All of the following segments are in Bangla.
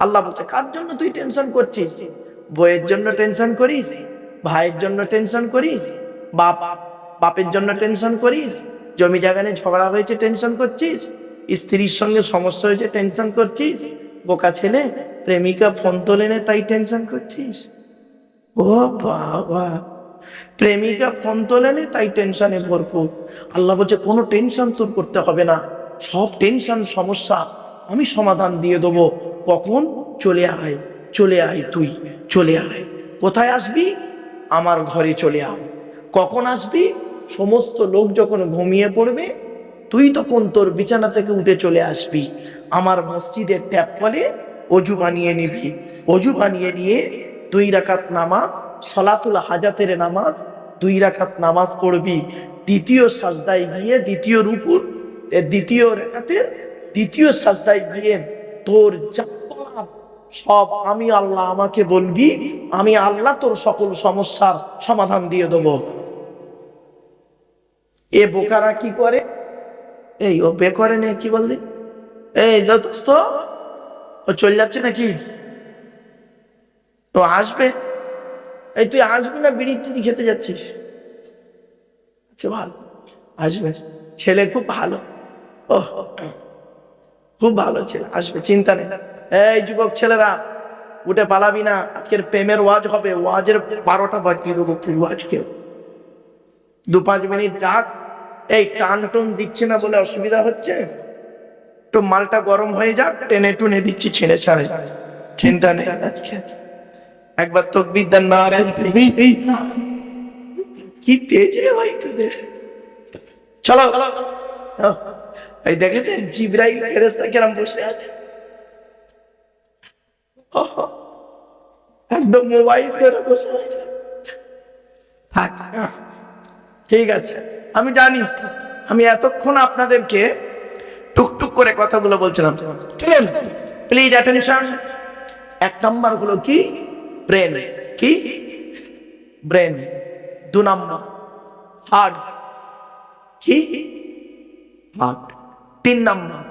আল্লাহ বলছে, কার জন্য তুই টেনশন করছিস? বইয়ের জন্য টেনশন করিস? ভাইয়ের জন্য টেনশন করিস? বাপ, বাপের জন্য টেনশন করিস? জমি জায়গা নিয়ে ঝগড়া হয়েছে টেনশন করছিস? স্ত্রীর সঙ্গে সমস্যা হয়েছে টেনশন করছিস? বোকা ছেলে, প্রেমিকা ফোন তোলে নে তাই টেনশন করছিস? ও বাবা, প্রেমিকা ফোন তোলে নে তাই টেনশনে ভরপুর। আল্লাহ বলছে, কোনো টেনশন তোর করতে হবে না। সব টেনশন সমস্যা আমি সমাধান দিয়ে দেবো। কখন? চলে আয় চলে আয় তুই, চলে আয়। কোথায় আসবি? আমার ঘরে চলে আয়। কখন আসবি? সমস্ত লোক যখন ঘুমিয়ে পড়বে, তুই তখন তোর বিছানা থেকে উঠে চলে আসবি। আমার মসজিদের ট্যাপ কলে অজু বানিয়ে নিবি। অজু বানিয়ে নিয়ে দুই রাকাত নামাজ, সলাতুল হাজাতের নামাজ, দুই রাকাত নামাজ পড়বি। দ্বিতীয় সাজদায় গিয়ে দ্বিতীয় রুকুর দ্বিতীয় রেখাতের দ্বিতীয় সাজদায় গিয়ে তোর সব আমি আল্লাহ আমাকে বলবি, আমি আল্লাহ তোর সকল সমস্যার সমাধান দিয়ে দেবো। এ বোকারা কি করে? এই, ও বে করে নে, কি বললি? এই দোস্ত, ও চলে যাচ্ছে নাকি? তো আসবে? এই, তুই আসবি না, বিড়ি টিড়ি খেতে যাচ্ছিস? আচ্ছা ভালো, আসবে। ছেলে খুব ভালো। ও খুব ভালো ছেলে, আসবে, চিন্তা নেই। এই যুবক ছেলেরা, উঠে পালাবি না, আজকের প্রেমের ওয়াজ হবে, ওয়াজের বারোটা বাজিয়ে দেবো তুই ওয়াজকে। দু পাঁচ মিনিট ডাক এই টান টুন দিচ্ছে না বলে অসুবিধা হচ্ছে? তো মালটা গরম হয়ে যাক, টেনে টুনে দিচ্ছি, ছেড়ে ছাড়ে। চিন্তা নেই আজকে। একবার তো বিদ্যার না কি তেজে ভাই তোদের। চলো। এই দেখেছেন? জিব্রাইল ফেরেস্তা কেরাম বসে আছে। একদম মোবাইল ধরে বসে আছে। থাক, ঠিক আছে, আমি জানি, আমি এতক্ষণ আপনাদেরকে টুকটুক করে কথাগুলো বলছিলাম। চলেন প্লিজ অ্যাটেনশন এক নাম্বার হলো কি? ব্রেন কি? ব্রেন দু নাম্বার হার্ট কি? হার্ট তিন নাম্বার,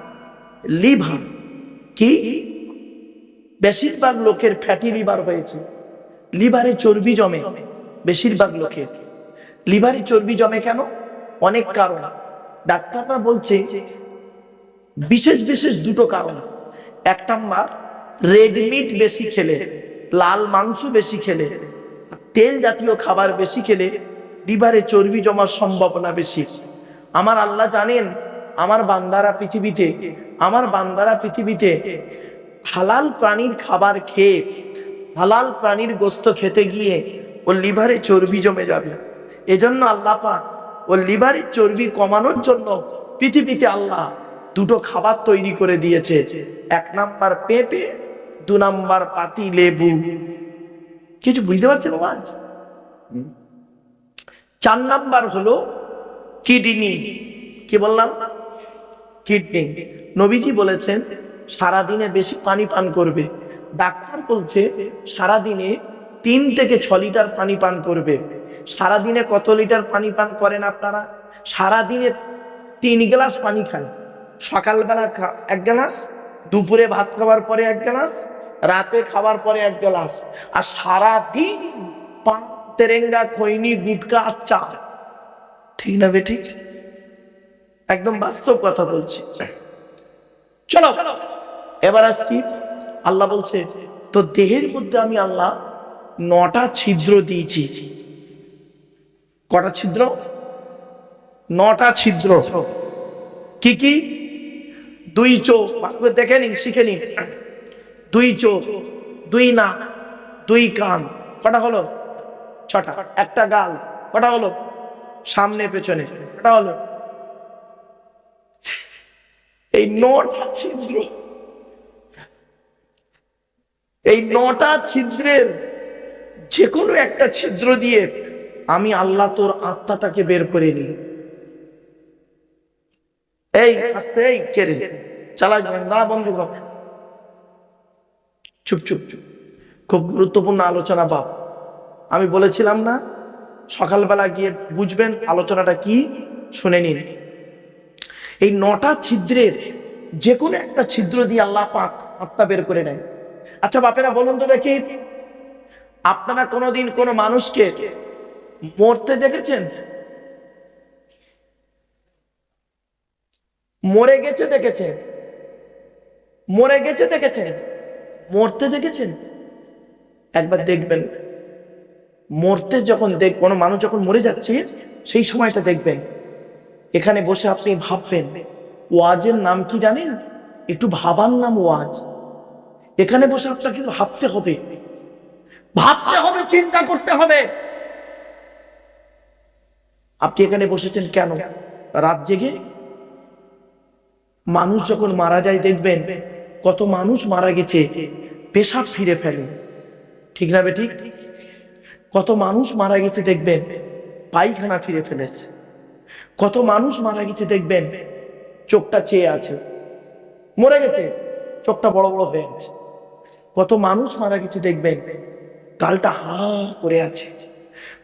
লিভার। কি? বেশিরভাগ লোকের ফ্যাটি লিভার হয়েছে। লিভারে চর্বি জমে, বেশিরভাগ লোকের। লিভারে চর্বি জমে কেন? অনেক কারণ। ডাক্তাররা বলছে, বিশেষ বিশেষ দুটো কারণ। এক নাম্বার রেড মিট বেশি খেলে, লাল মাংস বেশি খেলে, তেল জাতীয় খাবার বেশি খেলে লিভারে চর্বি জমার সম্ভাবনা বেশি। আমার আল্লাহ জানেন আমার বান্দারা পৃথিবীতে, আমার বান্দারা পৃথিবীতে হালাল প্রাণীর খাবার খেয়ে, হালাল প্রাণীর গোস্ত খেতে গিয়ে ওর লিভারে চর্বি জমে যাবে। এজন্য আল্লাহ পাক ও লিভারের চর্বি কমানোর জন্য পৃথিবীতে আল্লাহ দুটো খাবার তৈরি করে দিয়েছে। এক নাম্বার পেঁপে, দু নাম্বার পাতি লেবু। কিছু বুঝতে পারছেন আজ চার নাম্বার হলো কিডনি। কি বললাম? কিডনি। নবীজি বলেছেন, সারাদিনে বেশি পানি পান করবে। ডাক্তার বলছে, সারাদিনে তিন থেকে ছ লিটার পানি পান করবে। সারাদিনে কত লিটার পানি পান করেন আপনারা? সারাদিনে তিন গ্লাস পানি খান। সকালবেলা এক গ্লাস, দুপুরে ভাত খাওয়ার পরে এক গ্লাস, রাতে খাওয়ার পরে এক গ্লাস। আর সারাদিন পান, তেরেঙ্গা, খৈনি, গুটকা আর চা। ঠিক না বে ঠিক? একদম বাস্তব কথা বলছি। চলো, এবার আসছি। আল্লাহ বলছে তো দেহের মধ্যে আমি আল্লাহ নটা ছিদ্র দিয়েছি। কটা ছিদ্র? নটা ছিদ্র। কি কি? দুই চোখ দেখে নিন, শিখে নিন। দুই চোখ, দুই নাক, দুই কান। কটা হলো? ছটা। একটা গাল। কটা হলো? সামনে, পেছনে। কটা হলো? এই নটা ছিদ্র। এই নটা ছিদ্রের যে কোনো একটা ছিদ্র দিয়ে আমি আল্লাহ তোর আত্মাটাকে বের করে নিই। এই, আস্তে, এই, কেড়ে চালা যাবেন দাঁড়া বন্ধু কর। চুপ চুপ চুপ। খুব গুরুত্বপূর্ণ আলোচনা বাপ। আমি বলেছিলাম না, সকালবেলা গিয়ে বুঝবেন আলোচনাটা কি, শুনে নিন। এই নটা ছিদ্রের যে কোনো একটা ছিদ্র দিয়ে আল্লাহ পাক আত্মা বের করে নেয়। আচ্ছা বাপেরা, বলুন তো দেখি, আপনারা কোনোদিন কোনো মানুষকে মরতে দেখেছেন? মরে গেছে দেখেছেন? মরে গেছে দেখেছেন? মরতে দেখেছেন? একবার দেখবেন। মরতে যখন দেখ, কোনো মানুষ যখন মরে যাচ্ছে, সেই সময়টা দেখবেন। এখানে বসে আপনি ভাববেন, ওয়াজের নাম কি জানেন? একটু ভাবার নাম ওয়াজ। এখানে বসে আপনাকে ভাবতে হবে। ভাবতে হবে, চিন্তা করতে হবে। আপনি এখানে বসেছেন কেন? রাত জেগে? মানুষ যখন মারা যায়, দেখবেন কত মানুষ মারা গেছে, পেশাব ফিরে ফেলে। ঠিক না বে ঠিক? কত মানুষ মারা গেছে, দেখবেন পায়খানা ফিরে ফেলেছে। কত মানুষ মারা গেছে দেখবেন? চোখটা চেয়ে আছে। মরে গেছে। চোখটা বড় বড় হয়ে আছে। কত মানুষ মারা গেছে দেখবেন? গালটা হা করে আছে।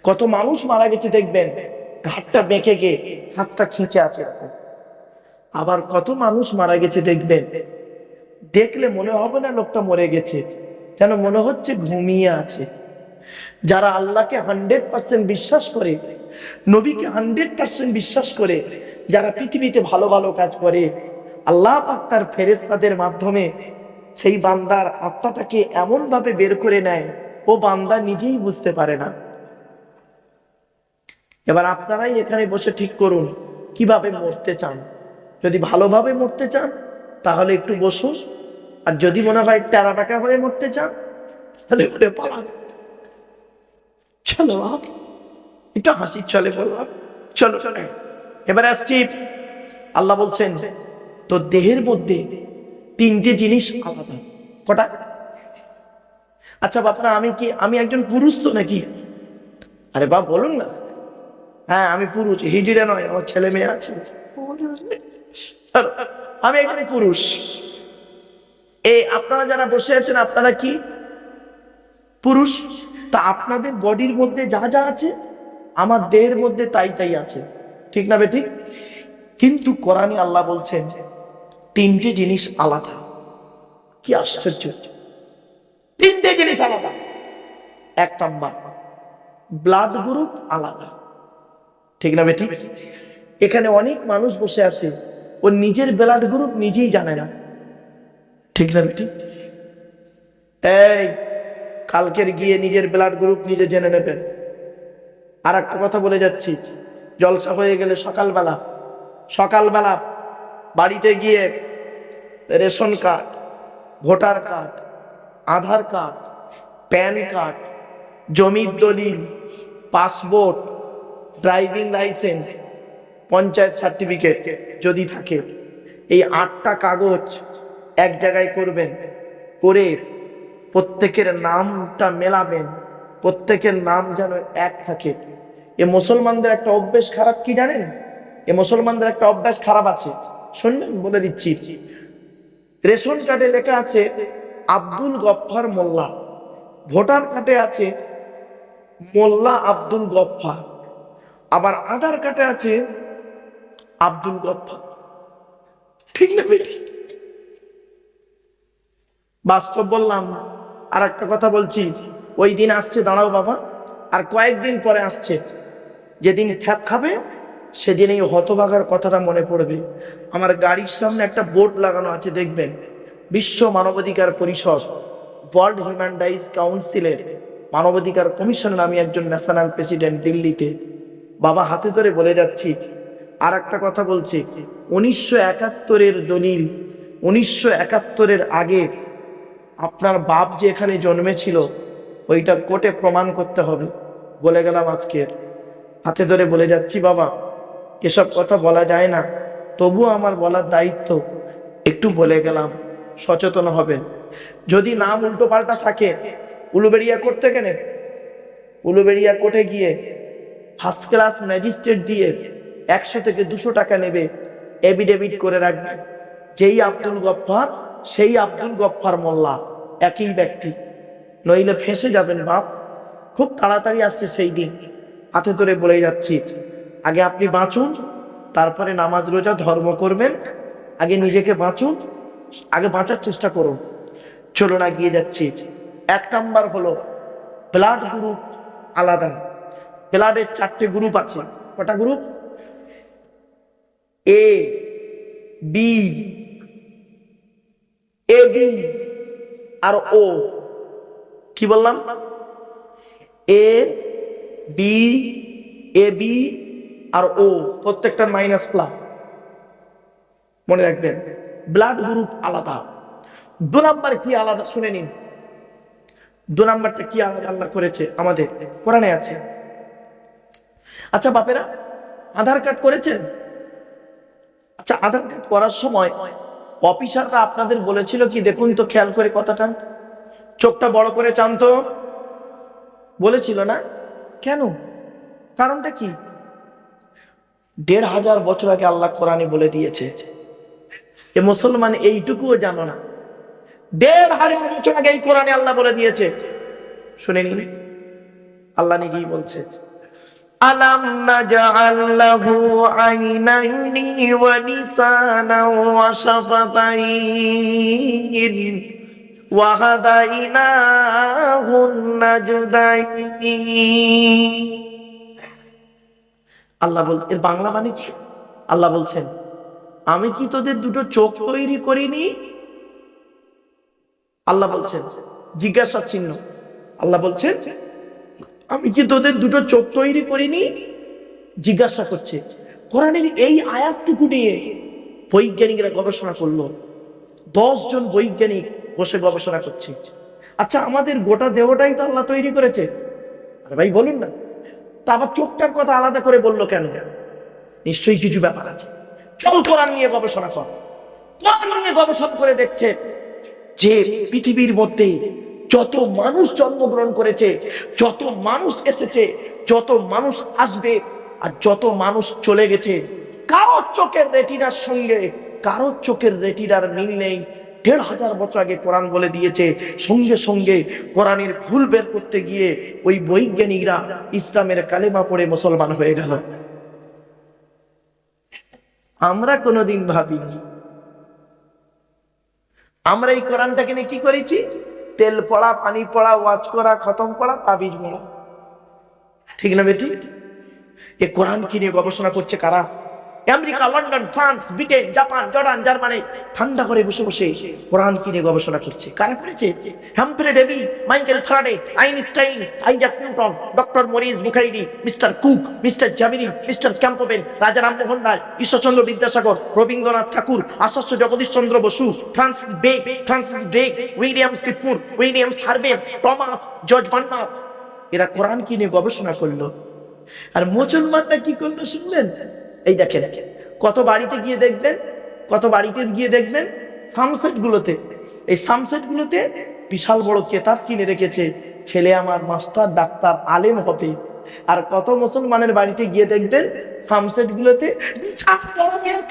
কত মানুষ মারা গেছে দেখবেন? ঘাটটা বেঁকে গিয়ে হাতটা খিঁচে আছে। আবার কত মানুষ মারা গেছে দেখবেন? দেখলে মনে হবে না লোকটা মরে গেছে। যেন মনে হচ্ছে ঘুমিয়ে আছে। যারা আল্লাহকে হান্ড্রেড পার্সেন্ট বিশ্বাস করে, নবীকে হান্ড্রেড পার্সেন্ট বিশ্বাস করে, যারা পৃথিবীতে ভালো ভালো কাজ করে, আল্লাহ পাক তার ফেরেস্তাদের মাধ্যমে সেই বান্দার আত্মাটাকে এমন ভাবে বের করে নেয়, ও বান্দা নিজেই বুঝতে পারে না। এবার আপনারাই এখানে বসে ঠিক করুন, কীভাবে মরতে চান? যদি ভালোভাবে মরতে চান, তাহলে একটু বসুন। আর যদি মনে হয় টেরা টাকা হয়ে মরতে চান, তাহলে পালান। চলো। একটু হাসি, চলে বললাম। চলো এবার আসছি। আল্লাহ বলছেন তো দেহের মধ্যে তিনটে জিনিস আলাদা। কটা? আচ্ছা বাপনা, আমি কি, আমি একজন পুরুষ তো নাকি? আরে বাপ, বলুন না। হ্যাঁ আমি পুরুষ হিজড়ে নয়, আমার ছেলে মেয়ে আছে। আমি একজন পুরুষ। এই আপনারা যারা বসে আছেন, আপনারা কি পুরুষ, তা আপনাদের বডির মধ্যে যা যা আছে আমার দেহের মধ্যে তাই তাই আছে। ঠিক না বে ঠিক কিন্তু কোরআনে আল্লাহ বলছেন, তিনটে জিনিস আলাদা। কি আশ্চর্য! তিনটে জিনিস আলাদা। এক নাম্বার ব্লাড গ্রুপ আলাদা। ঠিক না বেটি এখানে অনেক মানুষ বসে আছে, ও নিজের ব্লাড গ্রুপ নিজেই জানে না। ঠিক না বেটি এই কালকের গিয়ে নিজের ব্লাড গ্রুপ নিজে জেনে নেবেন। আর একটা কথা বলে যাচ্ছি, জলসা হয়ে গেলে সকালবেলা সকালবেলা বাড়িতে গিয়ে ration card, voter card, Aadhaar card, PAN card, জমির দলিল, passport, driving licence, panchayat certificate যদি থাকে, এই আটটা কাগজ এক জায়গায় করবেন, করে প্রত্যেকের নামটা মেলাবেন, প্রত্যেকের নাম যেন এক থাকে। এ মুসলমানদের একটা অভ্যেস খারাপ কি জানেন? এ মুসলমানদের একটা অভ্যাস খারাপ আছে। শুনবেন, বলে দিচ্ছি। রেশন কার্ডে লেখা আছে, আব্দুল গফফার মোল্লা। ভোটার কার্ডে আছে, মোল্লা আব্দুল গফফার। আবার আধার কার্ডে আছে, আব্দুল গফফার। ঠিক না বাস্তব বললাম আর একটা কথা বলছি। ওই দিন আসছে, দাঁড়াও বাবা। আর কয়েকদিন পরে আসছে। যেদিন থ্যাপ খাবে সেদিন এই হতভাগার কথাটা মনে পড়বে। আমার গাড়ির সামনে একটা বোর্ড লাগানো আছে, দেখবেন? বিশ্ব মানবাধিকার পরিষদ, ওয়ার্ল্ড হিউম্যান রাইটস কাউন্সিলের মানবাধিকার কমিশনের আমি একজন ন্যাশনাল প্রেসিডেন্ট দিল্লিতে। বাবা, হাতে ধরে বলে যাচ্ছি। আর একটা কথা বলছি। উনিশশো একাত্তরের দলিল, উনিশশো একাত্তরের আগে আপনার বাপ যে এখানে জন্মেছিল, ওইটা কোর্টে প্রমাণ করতে হবে। বলে গেলাম আজকে। হাতে ধরে বলে যাচ্ছি, বাবা, এসব কথা বলা যায় না। তবু আমার বলার দায়িত্ব। একটু বলে গেলাম, সচেতন হবেন। যদি নাম উল্টো পাল্টা থাকে, উলুবেড়িয়া করতে কেন উলুবেড়িয়া কোর্টে গিয়ে ফার্স্ট ক্লাস ম্যাজিস্ট্রেট দিয়ে একশো থেকে দুশো টাকা নেবে এভিডেভিট করে রাখবেন যেই আব্দুল গফফার সেই আব্দুল গফফার মোল্লা, একই ব্যক্তি। নইলে ফেসে যাবেন বাপ। খুব তাড়াতাড়ি আসছে সেই দিন। হাতে ধরে বলে যাচ্ছি, আগে আপনি বাঁচুন, তারপরে নামাজ রোজা, ধর্ম করবেন। আগে নিজেকে বাঁচুন, আগে বাঁচার চেষ্টা করুন। চলুন গিয়ে যাচ্ছি। এক নাম্বার হলো, ব্লাড গ্রুপ আলাদা। ব্লাডের চারটে গ্রুপ আছে। কটা group? A, B A B R O কি বললাম? এ বি এ বি আর ও প্রত্যেকটার মাইনাস প্লাস মনে রাখবেন ব্লাড গ্রুপ আলাদা। দু নাম্বার কি আলাদা? শুনে নিন। দু নাম্বারটা কি আলাদা আল্লাহ করেছে আমাদের? কোরআনে আছে। আচ্ছা বাপেরা, আধার কার্ড করেছেন? আচ্ছা আধার কার্ড করার সময় অফিসাররা আপনাদের বলেছিল কি, দেখুন তো খেয়াল করে কথাটা। চোখটা বড় করে চান তো বলেছিল না? কেন? কারণটা কি? দেড় হাজার বছর আগে আল্লাহ কোরআনে বলে দিয়েছে এ মুসলমান এইটুকুও জানো না। দেড় হাজার বছর আগে এই কোরআনে আল্লাহ বলে দিয়েছে। শুনে নিন। আল্লাহ নিজেই বলছে। আইনাইনি ওয়া লিসানাও ওয়া শাফাতাইন ওয়া হাদাইনাহুন নাজদাইন আল্লাহ বল, এর বাংলা মানে কি? আল্লাহ বলছেন, আমি কি তোদের দুটো চোখ তৈরি করিনি? আল্লাহ বলছেন জিজ্ঞাসা চিহ্ন। আল্লাহ বলছেন আমি কি তোদের দুটো চোখ তৈরি করিনি? জিজ্ঞাসা করছে। কোরআনের এই আয়াতটুকু নিয়ে বৈজ্ঞানিকরা গবেষণা করল। জন বৈজ্ঞানিক বসে গবেষণা করছে। আচ্ছা আমাদের গোটা দেহটাই তো আল্লাহ তৈরি করেছে। আরে ভাই, বলুন না। তা আবার চোখটার কথা আলাদা করে বলল কেন? নিশ্চয়ই কিছু ব্যাপার আছে। চল কোরআন নিয়ে গবেষণা কর। কোরআন নিয়ে গবেষণা করে দেখছে যে পৃথিবীর মধ্যে যত মানুষ জন্মগ্রহণ করেছে, যত মানুষ এসেছে, যত মানুষ আসবে আর যত মানুষ চলে গেছে, কারোর চোখের রেটিনার সঙ্গে, কারোর চোখের রেটিনার মিল নেই। দেড় হাজার বছর আগে কোরআন বলে দিয়েছে, সঙ্গে সঙ্গে কোরআনের ভুল বের করতে গিয়ে ওই বৈজ্ঞানিকরা ইসলামের কালেমা পড়ে মুসলমান হয়ে গেল। আমরা কোনোদিন ভাবিনি। আমরা এই কোরআনটাকে নিয়ে কি করেছি? তেল পড়া, পানি পড়া, ওয়াজ করা, খতম করা, তাবিজ মোড়া ঠিক না বেটি? এ কোরআন কি নিয়ে গবেষণা করছে কারা? America, London, France, Britain, Japan, Jordan, Germany ঠান্ডা করে বসে বসে কোরআন কিনে গবেষণা করছে? কারা করেছে? Humphry Davy, Michael Faraday Einstein, Isaac Newton, doctor Morris বুখাইরি mister Cook, mister জামিনি, মিস্টার ক্যাম্পবেন রাজা রামমোহন রায়, ঈশ্বরচন্দ্র বিদ্যাসাগর, রবীন্দ্রনাথ ঠাকুর আশাস্য জগদীশ চন্দ্র বসু, ফ্রান্সিস বে, ফ্রান্সিস ড্রেক উইলিয়াম স্কিটমুর উইলিয়াম হার্বে টমাস, জর্জ বান্না এরা কোরআন কি নিয়ে গবেষণা করল? আর মুসলমানরা কি করল শুনলেন? এই দেখেন, কত বাড়িতে গিয়ে দেখবেন, কত বাড়িতে গিয়ে দেখবেন সামসেট গুলোতে এই সামসেট গুলোতে বিশাল বড় কেতাব কিনে রেখেছে, ছেলে আমার মাস্টার ডাক্তার, আলেম হবে। আর কত মুসলমানের বাড়িতে গিয়ে দেখবেন সামসেট গুলোতে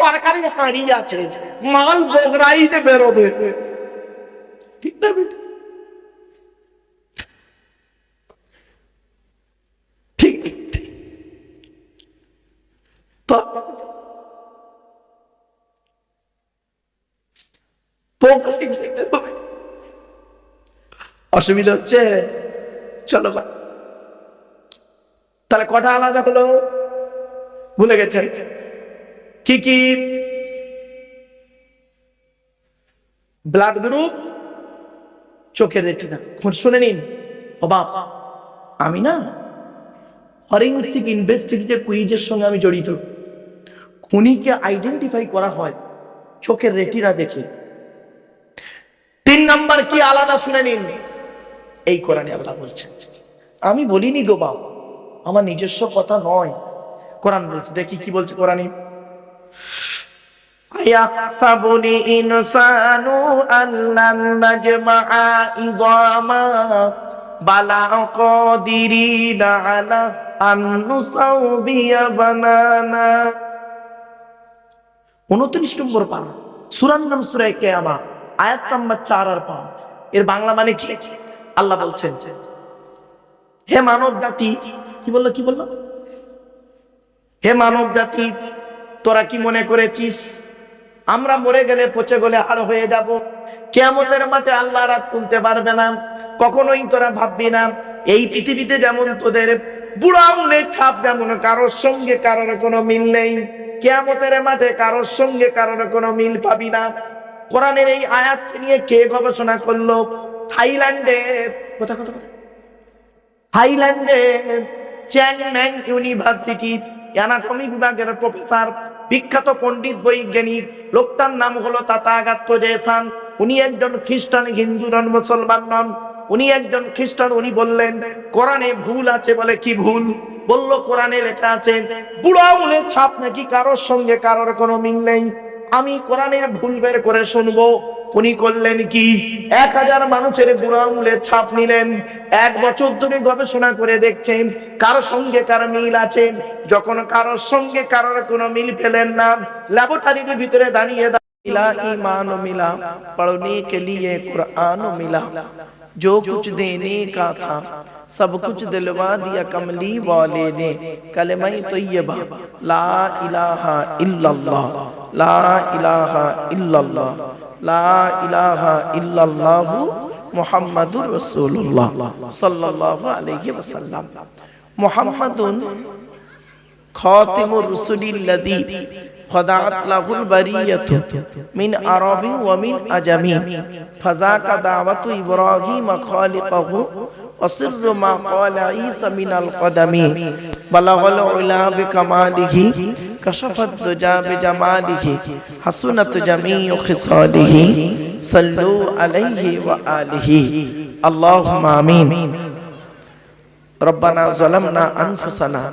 তরকারি হাঁড়ি আছে, মাল বগরাইতে বেরোবে। ঠিক না বেটা? ঠিক ঠিক। তো পকেটে যেতে হবে। অসুবিধা হচ্ছে, চলো তাহলে কটা আলাদা হলো? ভুলে গেছেন? কি কি? ব্লাড গ্রুপ চোখে চোখের রেটিনা। শুনে নিন ও বাপ আমি না ফরেন্সিক ইনভেস্টিগেটিভ কুইজের সঙ্গে আমি জড়িত। খুনিকে আইডেন্টিফাই করা হয় চোখের রেটিনা দেখে। তিন নাম্বার কি আলাদা শুনে নিন। এই কোরআনে আল্লাহ বলছেন। আমি বলিনি গো বাবা আমার নিজস্ব কথা নয়। কোরআন বলছে, দেখি কি বলছে কোরআনে বালা বানানা। 29 নম্বর পারা সূরার নাম সূরা কিয়ামা আয়াত নাম্বার 4 আর 5 এর বাংলা মানে কি? আল্লাহ বলছেন, হে মানব জাতি কি বলল কি বলল? হে মানব জাতি তোরা কি মনে করেছিস? আমরা মরে গেলে পচে গেলে আর হয়ে যাব। কেমতের মাঠে আল্লাহ রাত তুলতে পারবে না। কখনোই তোরা ভাববি না। এই পৃথিবীতে যেমন তোদের বুড়ো ছাপ যেমন কারোর সঙ্গে কারোর কোনো মিল নেই। কেমতের মাঠে কারোর সঙ্গে কারোর কোনো মিল পাবি না। কোরআনের এই আয়াতকে নিয়ে কে গবেষণা করল? থাইল্যান্ডে কোথা কথা থাইল্যান্ডে চ্যাংম্যাং ইউনিভার্সিটি, অ্যানাটমি বিভাগের প্রফেসর, বিখ্যাত পণ্ডিত বৈজ্ঞানিক, লোকটার নাম হলো তাতাগাত্য জেসান। উনি একজন খ্রিস্টান, হিন্দু নন, মুসলমান নন। উনি একজন খ্রিস্টান, উনি বললেন, কোরআনে ভুল আছে বলে কি ভুল? বলল, কোরআনে লেখা আছে, বুড়ো আঙুলের ছাপ নাকি কারোর সঙ্গে কারোর কোনো মিল নেই? আমি কোরআনের ভুল বের করে শুনব। উনি করলেন কি? এক হাজার মানুষের বুড়া আঙুলের ছাপ নিলেন। এক বছর ধরে গবেষণা করে দেখছেন কারও সঙ্গে কারও মিল আছে। যখন কারোর সঙ্গে কারোর কোনো মিল পেলেন না ল্যাবরেটরিতে ভিতরে দাঁড়িয়ে মিলা ইমান মিলা, পড়নে কে লিয়ে কোরআন মিলা। جو کچھ دینے کا تھا، سب کچھ دلوا دیا کملی والے نے۔ کلمہ طیبہ، لا الہ الا اللہ، لا الہ الا اللہ، لا الہ الا اللہ محمد رسول اللہ صلی اللہ علیہ وسلم۔ محمد خاتم الرسول الذي خضعت له البرية من عرب ومن أجمي فذاك دعوة إبراهيم خالقه وسر ما قال عيسى من القدم بلغ العلا بكماله كشف الدجى بجماله حسنت جميع خصاله صلوا عليه وآله اللهم آمين ربنا ظلمنا أنفسنا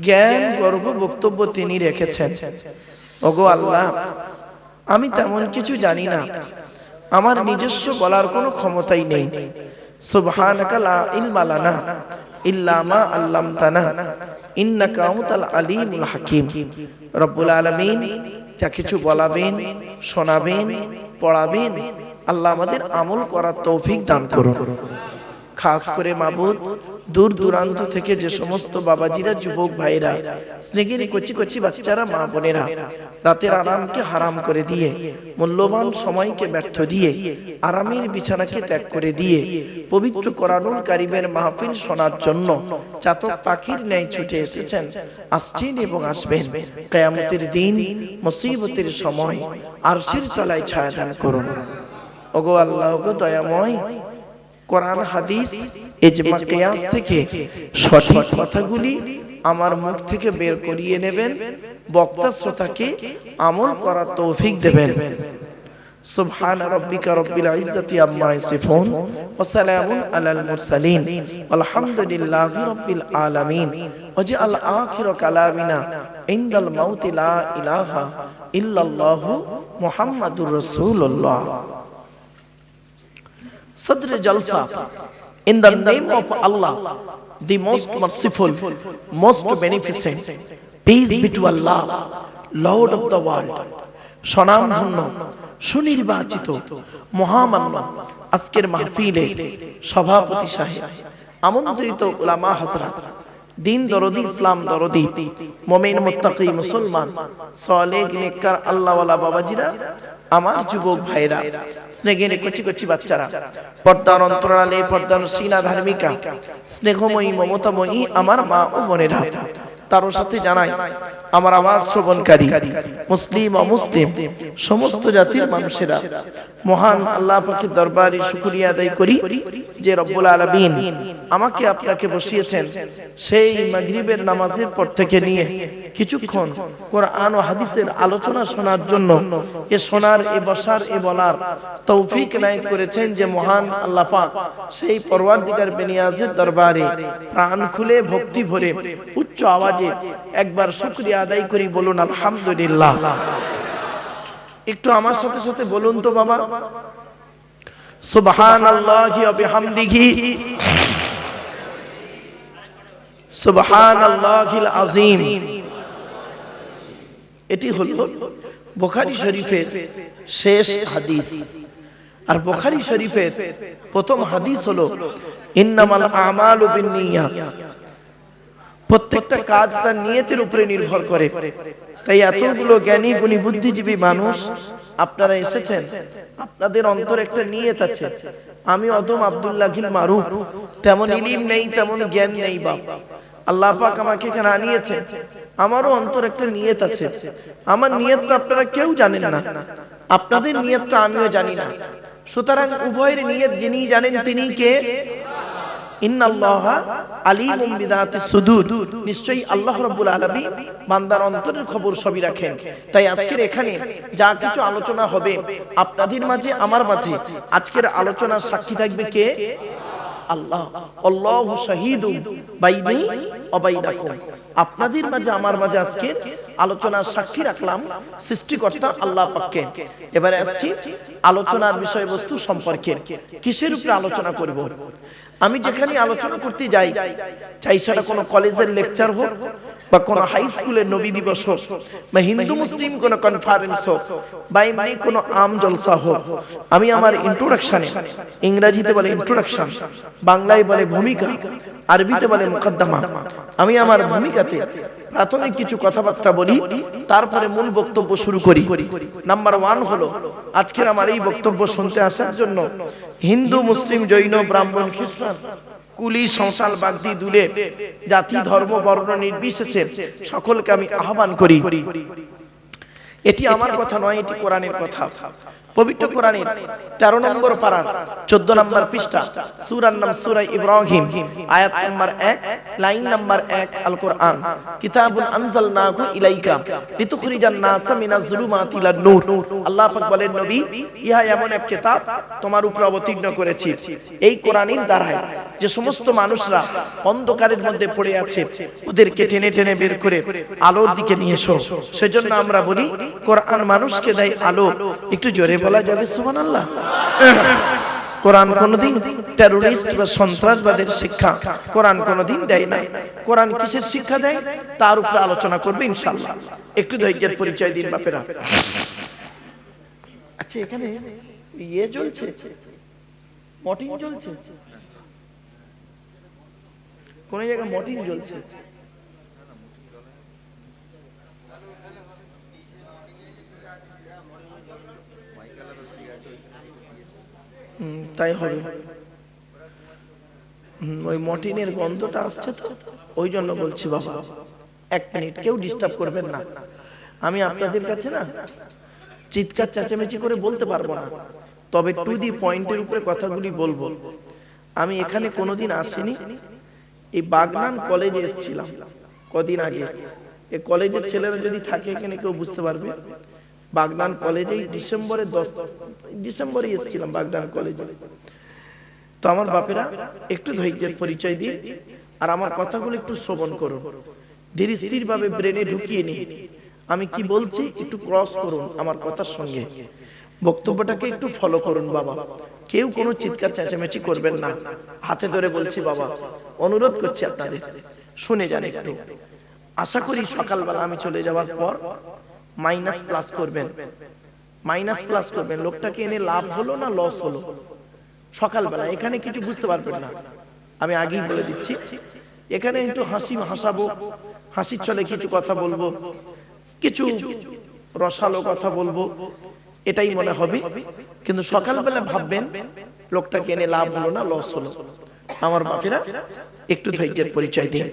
জ্ঞান গর্ব বক্তব্য তিনি রেখেছেন। ওগো আল্লাহ, আমি তেমন কিছু জানি না। আমার নিজস্ব বলার কোনো ক্ষমতাই নেই। হাকিম। যা কিছু আল্লাহ আমাদের আমল করার তৌফিক দান করুন। খাস করে মাবুদ দূর দূরান্ত থেকে যে সমস্ত বাবাজিরা, যুবক ভাইরা, স্নেহের কচি কচি বাচ্চারা, মা বোনেরা, রাতের আরামকে হারাম করে দিয়ে, মূল্যবান সময়কে ব্যর্থ দিয়ে, আরামের বিছানাকে ত্যাগ করে দিয়ে, পবিত্র কোরআনুল কারিমের মাহফিল শোনার জন্য চাতক পাখির ন্যায় ছুটে এসেছেন, আসছেন এবং আসবেন। কেয়ামতের দিন মুসিবতের সময় আরশির তলায় ছায়া দান করুন। ওগো আল্লাহ, ওগো দয়াময় কোরআন হাদিস ইজমা কিয়াস থেকে সঠিক কথাগুলি আমার মুখ থেকে বের করিয়ে নেবেন বক্তা শ্রোতাকে আমল করার তৌফিক দেবেন سبحان ربك رب العزة عما يصفون وسلام على المرسلين والحمد لله رب العالمين وجعل آخر كلامنا عند الموت لا إله إلا الله محمد رسول الله Sadr Jalsa in the name of Allah, the most merciful, most beneficent. Peace be to Allah, Lord of the world. সনাম ধন্য সুনির্বাচিত মহামান্য আজকের মাহফিলে সভাপতি সাহেব আমন্ত্রিত উলামা হাজরাত দিন দরদি ইসলাম দরদি মোমেন মুত্তাকি মুসলমান সালেক নেককার আল্লাহওয়ালা বাবাজিরা আমার যুবক ভাইরা স্নেহের কচি কচি বাচ্চারা পর্দার অন্তরালে পর্দার সিনা ধার্মিকা স্নেহময়ী মমতাময়ী আমার মা ও বোনেরা। তারও সাথে জানাই, আমার আওয়াজ শ্রবণকারী, মুসলিম অমুসলিম সমস্ত জাতির মানুষেরা, মহান আল্লাহ পাকের দরবারে শুকরিয়া আদায় করি যে রব্বুল আলামিন আমাকে আপনাকে বসিয়েছেন সেই মাগরিবের নামাজের পর থেকে নিয়ে কিছুক্ষণ কোরআন ও হাদিসের আলোচনা শোনার জন্য এ শোনার এ বসার, এ বলার তৌফিক নায়ক করেছেন যে মহান আল্লাহ পাক সেই পরওয়ারদিগার বেনিয়াজের দরবারে প্রাণ খুলে ভক্তি ভরে উচ্চ আওয়াজে একবার শুকরিয়া আদায় করি বলুন, আলহামদুলিল্লাহ। একটু আমার সাথে সাথে বলুন তো বাবা। এটি হলো বুখারী শরীফের শেষ হাদিস। আর বুখারী শরীফের প্রথম হাদিস হলো, ইন্নামাল আমালু প্রত্যেকটা কাজ তার নিয়তের উপরে নির্ভর করে। তাই এতগুলো জ্ঞানী, গুণী, বুদ্ধিজীবী মানুষ, আপনারা এসেছেন, আপনাদের অন্তর একটা নিয়ত আছে। আমি অদম আব্দুল্লাহ গিল মারুফ, তেমন ইলিম নেই, তেমন জ্ঞান নেই বাপ। আল্লাহ পাক আমাকে এখানে আনিয়েছে আমারও অন্তর একটা নিয়ত আছে। আমার নিয়তটা আপনারা কেউ জানেন না। আপনাদের নিয়তটা আমিও জানি না। সুতরাং উভয়ের নিয়ত যিনি জানেন তিনি কে? এখানে যা কিছু আলোচনা হবে আপনাদের মাঝে, আমার মাঝে, আজকের আলোচনার সাক্ষী থাকবে আপনাদের মাঝে, আমার মাঝে আজকে আলোচনার সাক্ষী রাখলাম সৃষ্টিকর্তা আল্লাহ পাককে। এবারে আসছি আলোচনার বিষয়বস্তু সম্পর্কে। কিসের উপরে আলোচনা করব? আমি যেখানে আলোচনা করতে যাই চাই সেটা কোনো কলেজের লেকচার হোক বা কোনো হাই স্কুলের নবী দিবস হোক, বা হিন্দু মুসলিম কোনো কনফারেন্স হোক, বা এমনি কোনো আম জলসা হোক, আমি আমার ইন্ট্রোডাকশনে ইংরেজিতে বলে ইন্ট্রোডাকশন বাংলায় বলে ভূমিকা, আরবিতে বলে মুকদ্দমা, আমি আমার ভূমিকাতে প্রাথমিক কিছু কথাবার্তা বলি, তারপরে মূল বক্তব্য শুরু করি। নাম্বার ওয়ান হলো, আজকের আমার এই বক্তব্য শুনতে আসার জন্য হিন্দু, মুসলিম, জৈন, ব্রাহ্মণ, খ্রিস্টান কুলি সংসাল বাগদি, দুলে, জাতি, ধর্ম, বর্ণ নির্বিশেষে সকলকে আমি আহ্বান করি। এটি আমার কথা নয়, এটি কোরআনের কথা। পবিত্র কোরআনের তেরো নম্বর পারার চোদ্দ নম্বর পৃষ্ঠা, সুরার নাম সুরাই ইব্রাহিম, আয়াত নম্বর এক, লাইন নম্বর এক আল কোরআন ইলাইকা লিতুখরিজান নূর। আল্লাহ পাক বলেন, নবী, ইহা এমন এক কিতাব তোমার উপর অবতীর্ণ করেছি। এই কোরআনের দ্বারাই যে সমস্ত মানুষরা অন্ধকারের মধ্যে পড়ে আছে, ওদেরকে টেনে টেনে বের করে আলোর দিকে নিয়ে এসো। সেজন্য আমরা বলি, কোরআন মানুষকে দেয় আলো। একটু জোরে বলা যাবে সুবহানাল্লাহ। কোরআন কোনদিন টেরোরিস্ট বা সন্ত্রাসবাদের শিক্ষা কোরআন কোনদিন দেয় না। কোরআন কিসের শিক্ষা দেয়? তার উপরে আলোচনা করবে ইনশাআল্লাহ। একটু ধৈর্যের পরিচয় দিন বাপেরা। আচ্ছা এখানে ইয়ে চলছে মটিং চলছে কোন জায়গায় মটিং চলছে তাই হবে। ওই মটিনের গন্ধটা আসছে তো, ওই জন্য বলছি বাবা, এক মিনিট কেউ ডিস্টার্ব করবেন না। আমি আপনাদের কাছে না চিৎকার চেঁচামেচি করে বলতে পারব না, তবে টু দি পয়েন্টের উপরে কথাগুলি বলব। আমি এখানে কোনোদিন আসিনি, এই বাগনান কলেজে এসেছিলাম কদিন আগে। এই কলেজের ছেলেরা যদি থাকে এখানে, কেউ বুঝতে পারবে? বাগনান কলেজে ডিসেম্বরে দশ ডিসেম্বরে এসেছিলাম বাগনান কলেজে তো আমার বাপেরা একটু ধৈর্যের পরিচয় দিয়ে আর আমার কথাগুলো একটু শ্রবণ করুন। ধীরে স্থির ভাবে ব্রেনে ঢুকিয়ে নিন। আমি কি বলছি একটু ক্রস করুন আমার কথার সঙ্গে। বক্তব্যটাকে একটু ফলো করুন বাবা। কেউ কোনো চিৎকার চেঁচামেচি করবেন না। হাতে ধরে বলছি বাবা, অনুরোধ করছি আপনাদের, শুনে যান একটু। আশা করি সকালবেলা আমি চলে যাওয়ার পর মাইনাস প্লাস করবেন। মাইনাস প্লাস করবেন। লোকটাকে এনে লাভ হলো না লস হলো? সকালবেলা, এখানে কিছু বুঝতে পারবেন না। আমি আগেই বলে দিচ্ছি, এখানে একটু হাসি হাসাবো, হাসির ছলে কিছু কথা বলব, কিছু রসালো কথা বলব, এটাই মনে হবে। কিন্তু সকালবেলা ভাববেন, লোকটাকে এনে লাভ হলো না, লস হলো। আমার বাপেরা, একটু ধৈর্যের পরিচয় দিন।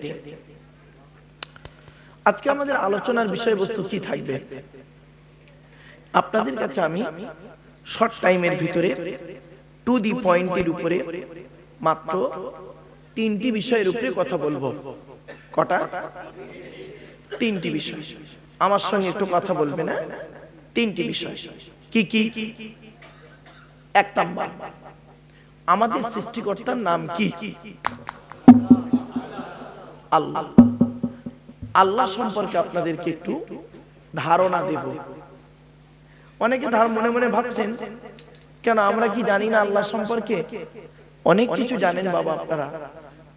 আজকে আমাদের আলোচনার বিষয়বস্তু কি থাকবে? আপনাদের কাছে আমি শর্ট টাইমের ভিতরে টু দি পয়েন্টের উপরে মাত্র তিনটি বিষয়ের উপরে কথা বলব। কটা? তিনটি বিষয়। আমার সঙ্গে একটু কথা বলবে না? তিনটি বিষয়। কি কি? এক নাম্বার। আমাদের সৃষ্টিকর্তার নাম কি? আল্লাহ। আল্লাহ সম্পর্কে আপনাদেরকে একটু ধারণা দেব। অনেকে ধার মনে মনে ভাবছেন, কেন আমরা কি জানি না আল্লাহ সম্পর্কে? অনেক কিছু জানেন বাবা আপনারা।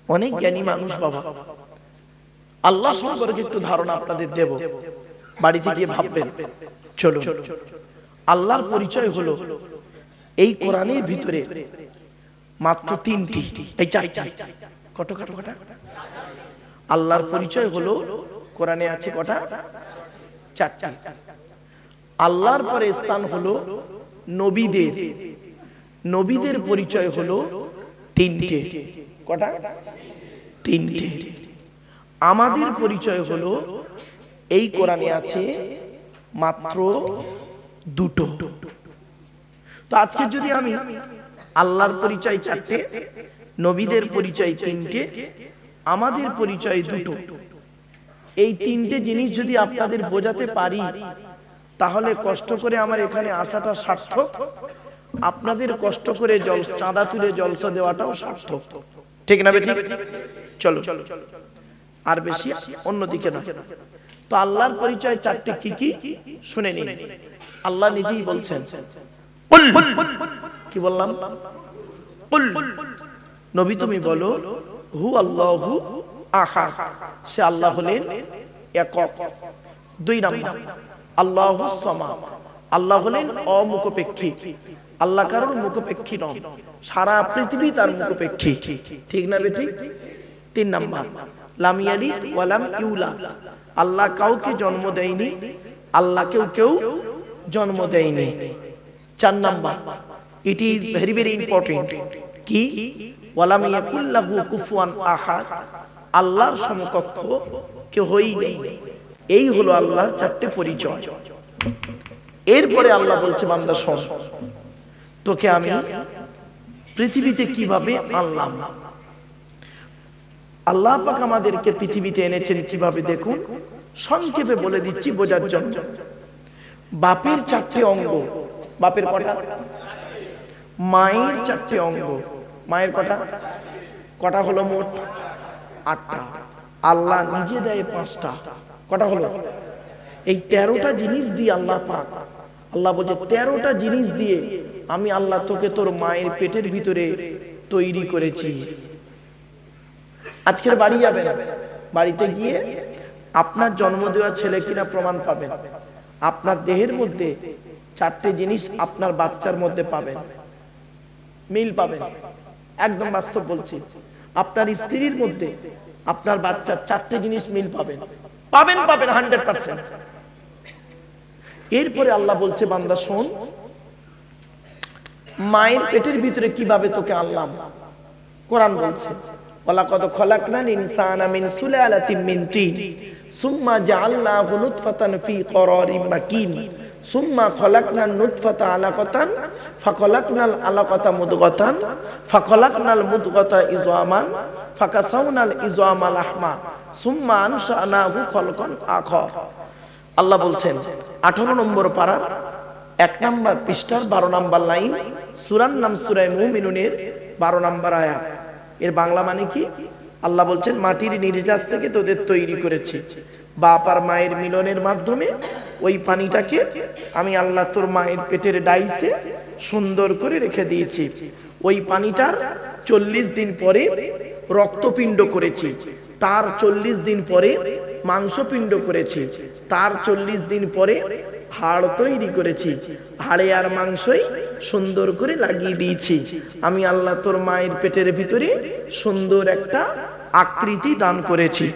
অনেক জ্ঞানী মানুষ বাবা। আল্লাহ সম্পর্কে একটু ধারণা আপনাদের দেব। বাড়িতে গিয়ে ভাববেন। চলুন। আল্লাহর পরিচয় হলো এই কোরআনের ভিতরে মাত্র তিনটি, এই চারটি। কত কত কটা আল্লাহর পরিচয় হলো কোরআনে আছে কটা? চারটি। আল্লাহর পরে স্থান হলো নবীদের। নবীদের পরিচয় হলো তিনটে। কটা? তিনটে। আমাদের পরিচয় হলো এই কোরআনে আছে মাত্র দুটো। তো আজকে যদি আমি আল্লাহর পরিচয় চারটে, নবীদের পরিচয় তিনটে আমাদের পরিচয় দুটো। এই তিনটে জিনিস যদি আপনাদের বোঝাতে পারি, তাহলে কষ্ট করে আমার এখানে আসাটা সার্থক। আপনাদের কষ্ট করে জল চাঁদা তুলে জলসা দেওয়াটাও সার্থক। ঠিক না ঠিক? চলো। আর বেশি অন্যদিকে না। তো আল্লাহর পরিচয় চারটে কি কি? শুনে নিন। আল্লাহ নিজেই বলছেন। কি বললাম? নবী তুমি বলো হু আল্লাহু আহা সে আল্লাহ হলেন একক। দুই নাম্বার, আল্লাহু সামা আল্লাহ হলেন অমুখপেক্ষী। আল্লাহ কারোর মুখপেক্ষী নন। সারা পৃথিবী তার মুখপেক্ষী। ঠিক না বেঠিক তিন নাম্বার, লাম ইয়ালিদ ওয়ালাম ইউলাদ। আল্লাহ কাউকে জন্ম দেয়নি, আল্লাহ কেউ কেউ জন্ম দেয়নি। চার number it is very very important কি? ওয়ালাম ইয়াকুল্লাহু কুফুয়ান আহাদ। আল্লাহর সমকক্ষ কেউ হই নেই। এই হলো আল্লাহর চারটে পরিচয়। এরপরে আল্লাহ বলছে, বান্দা, শোন, তোকে আমি পৃথিবীতে কীভাবে আনলাম? আল্লাহ পাক আমাদেরকে পৃথিবীতে এনেছেন কীভাবে দেখুন? সংক্ষেপে বলে দিচ্ছি বোঝার জন্য। বাপের চারটে অঙ্গ। বাপের কটা? মায়ের চারটে অঙ্গ। মায়ের কটা? কটা হলো মোট? আটটা। আল্লাহ নিজে দেয় পাঁচটা। কটা হলো? এই তেরোটা জিনিস দিয়ে আল্লাহ পাক, আল্লাহ বলছে, তেরোটা জিনিস দিয়ে আমি আল্লাহ তোকে তোর মায়ের পেটের ভিতরে তৈরি করেছি। আজকের বাড়ি যাবেন। বাড়িতে গিয়ে আপনার জন্ম দেওয়া ছেলে কিনা প্রমাণ পাবেন। আপনার দেহের মধ্যে চারটে জিনিস আপনার বাচ্চার মধ্যে পাবেন। মিল পাবেন। একদম বাস্তব বলছি। আপনার স্ত্রীর মধ্যে আপনার বাচ্চার চারটে জিনিস মিল পাবেন। পাবেন পাবেন হান্ড্রেড পার্সেন্ট এরপরে আল্লাহ বলছে, বান্দা, শোন, মায়ের পেটের ভিতরে কীভাবে তোকে আনলাম? কোরআন বলছে ওয়ালাকাদ খলাকনাল ইনসানা মিন সুলালাতিন মিন তিন। সুম্মা জাআলনাহু ফি করারিম মাকিন। সুম্মা খলাকনান নুতফাতা আলাকাতান, ফাখলাকনাল আলাকাতা মুদগাতান, ফাখলাকনাল মুদগাতা ইজওয়ামান ফাকাসাউনাল ইজওয়ামা লাহমা সুম্মা আনশানাহু খলকান আখর। আল্লাহ বলছেন, আঠারো নম্বর পাড়ার এক নাম্বার পৃষ্ঠার বারো নাম্বার লাইন সুরান নাম সুরায় মুমিনুনের বারো নাম্বার আয়াত। এর বাংলা মানে কি? আল্লাহ বলছেন, মাটির নির্যাস থেকে তোদের তৈরি করেছি। বাপ আর মায়ের মিলনের মাধ্যমে ওই পানিটাকে আমি আল্লাহ তোর মায়ের পেটের ডাইসে সুন্দর করে রেখে দিয়েছি। ওই পানিটার চল্লিশ দিন পরে রক্তপিণ্ড করেছি। তার চল্লিশ দিন পরে মাংসপিণ্ড করেছি। তার চল্লিশ দিন পরে হাড় তৈরি করেছি। হাড়ে আর মাংসই সুন্দর করে লাগিয়ে দিয়েছি। আমি আল্লাহ তোর মায়ের পেটের ভিতরে সুন্দর একটা আকৃতি দান করেছি।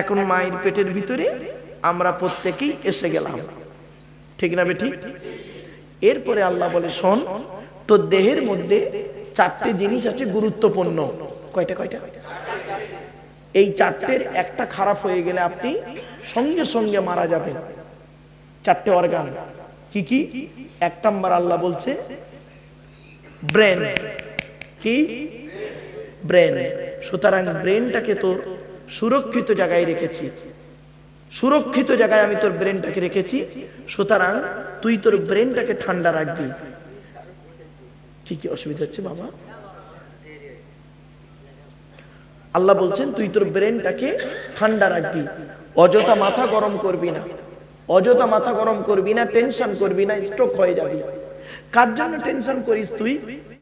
এখন মায়ের পেটের ভিতরে আমরা প্রত্যেকেই এসে গেলাম। ঠিক না বেঠিক এরপরে আল্লাহ বলে শোন তোর দেহের মধ্যে চারটে জিনিস আছে গুরুত্বপূর্ণ। কয়টা কয়টা? এই চারটের একটা খারাপ হয়ে গেলে আপনি সঙ্গে সঙ্গে মারা যাবেন চারটে অর্গান কি কি? এক নম্বর আল্লাহ বলছে ব্রেন কি? ব্রেন সুতরাং ব্রেনটাকে তোর সুরক্ষিত জায়গায় রেখেছি। সুরক্ষিত জায়গায় আমি তোর ব্রেনটাকে রেখেছি। সুতরাং তুই তোর ব্রেনটাকে ঠান্ডা রাখবি। কি কি অসুবিধা হচ্ছে বাবা? আল্লাহ বলছেন, তুই তোর ব্রেনটাকে ঠান্ডা রাখবি। অযথা মাথা গরম করবি না। অযথা মাথা গরম করবি না টেনশন করবি না স্ট্রোক হয়ে যাবি। কার জন্য টেনশন করিস তুই?